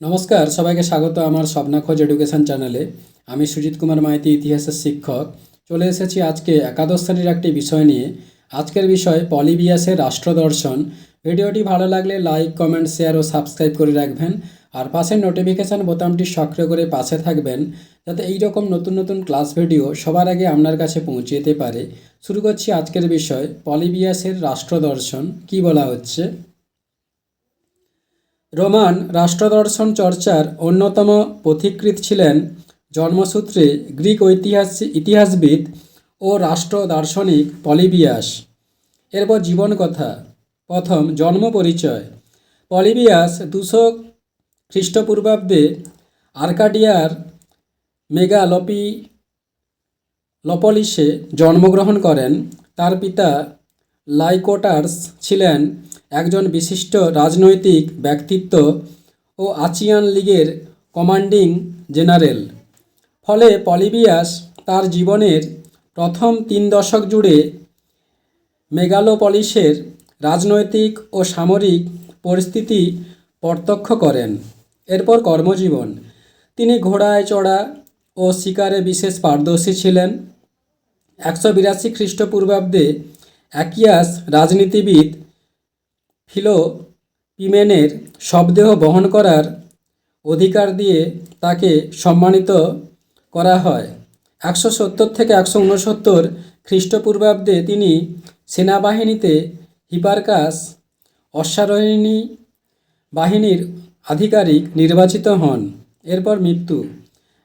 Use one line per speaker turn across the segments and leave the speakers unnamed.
নমস্কার, সবাইকে স্বাগত আমার স্বপ্না খোঁজ এডুকেশন চ্যানেলে। আমি সুজিত কুমার মাইতি, ইতিহাসের শিক্ষক। চলে এসেছি আজকে একাদশ শ্রেণির একটি বিষয় নিয়ে। আজকের বিষয় পলিবিয়াসের রাষ্ট্রদর্শন। ভিডিওটি ভালো লাগলে লাইক, কমেন্ট, শেয়ার ও সাবস্ক্রাইব করে রাখবেন। আর পাশের নোটিফিকেশান বোতামটি সক্রিয় করে পাশে থাকবেন, যাতে এই রকম নতুন নতুন ক্লাস ভিডিও সবার আগে আপনার কাছে পৌঁছে যেতে পারে। শুরু করছি আজকের বিষয়, পলিবিয়াসের রাষ্ট্রদর্শন, কি বলা হচ্ছে? রোমান রাষ্ট্রদর্শন চর্চার অন্যতম পথিকৃৎ ছিলেন জন্মসূত্রে গ্রিক ঐতিহাস, ইতিহাসবিদ ও রাষ্ট্র দার্শনিক পলিবিয়াস। এরপর জীবন কথা প্রথম জন্ম পরিচয়। পলিবিয়াস দুশো খ্রিস্টপূর্বাব্দে আর্কাডিয়ার মেগালপি লপলিসে জন্মগ্রহণ করেন। তার পিতা লাইকোটার্স ছিলেন একজন বিশিষ্ট রাজনৈতিক ব্যক্তিত্ব ও আচিয়ান লীগের কমান্ডিং জেনারেল। ফলে পলিবিয়াস তার জীবনের প্রথম তিন দশক জুড়ে মেগালোপলিসের রাজনৈতিক ও সামরিক পরিস্থিতি প্রত্যক্ষ করেন। এরপর কর্মজীবন। তিনি ঘোড়ায় চড়া ও শিকারে বিশেষ পারদর্শী ছিলেন। একশো বিরাশি খ্রিস্টপূর্বাব্দে অ্যাকিয়াস রাজনীতিবিদ ফিলো পিমেনের শবদেহ বহন করার অধিকার দিয়ে তাকে সম্মানিত করা হয়। একশো সত্তর থেকে একশো উনসত্তর খ্রিস্টপূর্বাব্দে তিনি সেনাবাহিনীতে হিপারকাস অশ্বারোহিণী বাহিনীর আধিকারিক নির্বাচিত হন। এরপর মৃত্যু।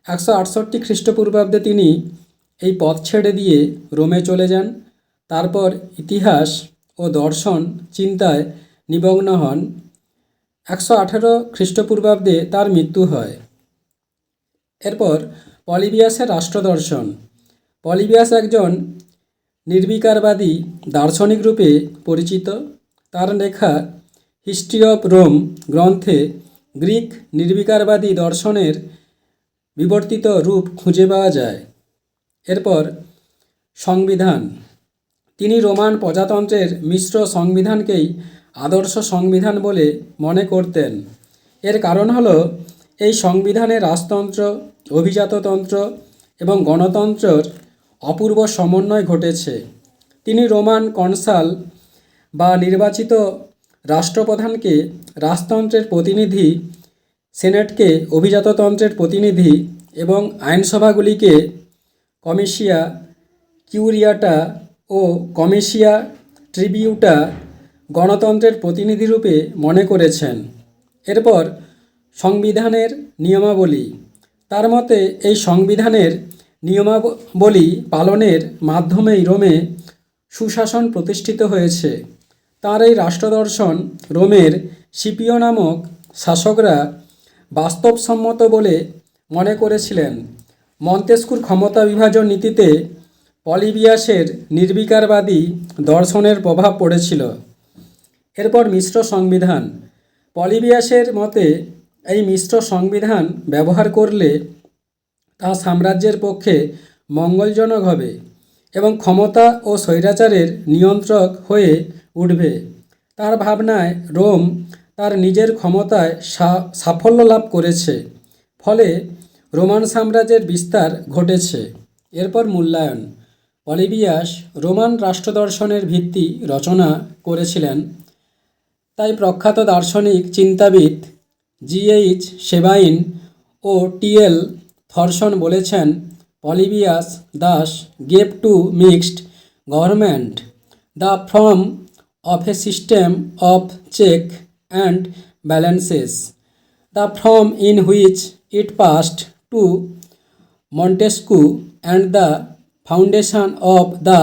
একশো আটষট্টি খ্রিস্টপূর্বাব্দে তিনি এই পথ ছেড়ে দিয়ে রোমে চলে যান। তারপর ইতিহাস ও দর্শন চিন্তায় নিমগ্ন হন। একশো আঠেরো খ্রিস্টপূর্বাব্দে তার মৃত্যু হয়। এরপর পলিবিয়াসের রাষ্ট্রদর্শন। পলিবিয়াস একজন নির্বিকারবাদী দার্শনিক রূপে পরিচিত। তার লেখা হিস্ট্রি অফ রোম গ্রন্থে গ্রিক নির্বিকারবাদী দর্শনের বিবর্তিত রূপ খুঁজে পাওয়া যায়। এরপর সংবিধান। তিনি রোমান প্রজাতন্ত্রের মিশ্র সংবিধানকেই আদর্শ সংবিধান বলে মনে করতেন। এর কারণ হল, এই সংবিধানে রাজতন্ত্র, অভিজাততন্ত্র এবং গণতন্ত্রের অপূর্ব সমন্বয় ঘটেছে। তিনি রোমান কনসাল বা নির্বাচিত রাষ্ট্রপ্রধানকে রাজতন্ত্রের প্রতিনিধি, সেনেটকে অভিজাততন্ত্রের প্রতিনিধি এবং আইনসভাগুলিকে কমিশিয়া, কিউরিয়াটা ও কমিশিয়া ট্রিবিউটা গণতন্ত্রের প্রতিনিধিরূপে মনে করেছেন। এরপর সংবিধানের নিয়মাবলী। তার মতে, এই সংবিধানের নিয়মাবলী পালনের মাধ্যমেই রোমে সুশাসন প্রতিষ্ঠিত হয়েছে। তার এই রাষ্ট্রদর্শন রোমের সিপিও নামক শাসকরা বাস্তবসম্মত বলে মনে করেছিলেন। মন্তেস্কুর ক্ষমতা বিভাজন নীতিতে পলিবিয়াসের নির্বিকারবাদী দর্শনের প্রভাব পড়েছিল। এরপর মিশ্র সংবিধান। পলিবিয়াসের মতে, এই মিশ্র সংবিধান ব্যবহার করলে তা সাম্রাজ্যের পক্ষে মঙ্গলজনক হবে এবং ক্ষমতা ও স্বৈরাচারের নিয়ন্ত্রক হয়ে উঠবে। তার ভাবনায় রোম তার নিজের ক্ষমতায় সাফল্য লাভ করেছে, ফলে রোমান সাম্রাজ্যের বিস্তার ঘটেছে। এরপর মূল্যায়ন। পলিবিয়াস রোমান রাষ্ট্রদর্শনের ভিত্তি রচনা করেছিলেন। তাই প্রখ্যাত দার্শনিক, চিন্তাবিদ জিএইচ সেবাইন ও টিএল থরসন বলেছেন, Polybius thus gave to mixed government, the form of a system of check and balances, the form in which it passed to Montesquieu and the foundation of the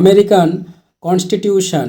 American constitution.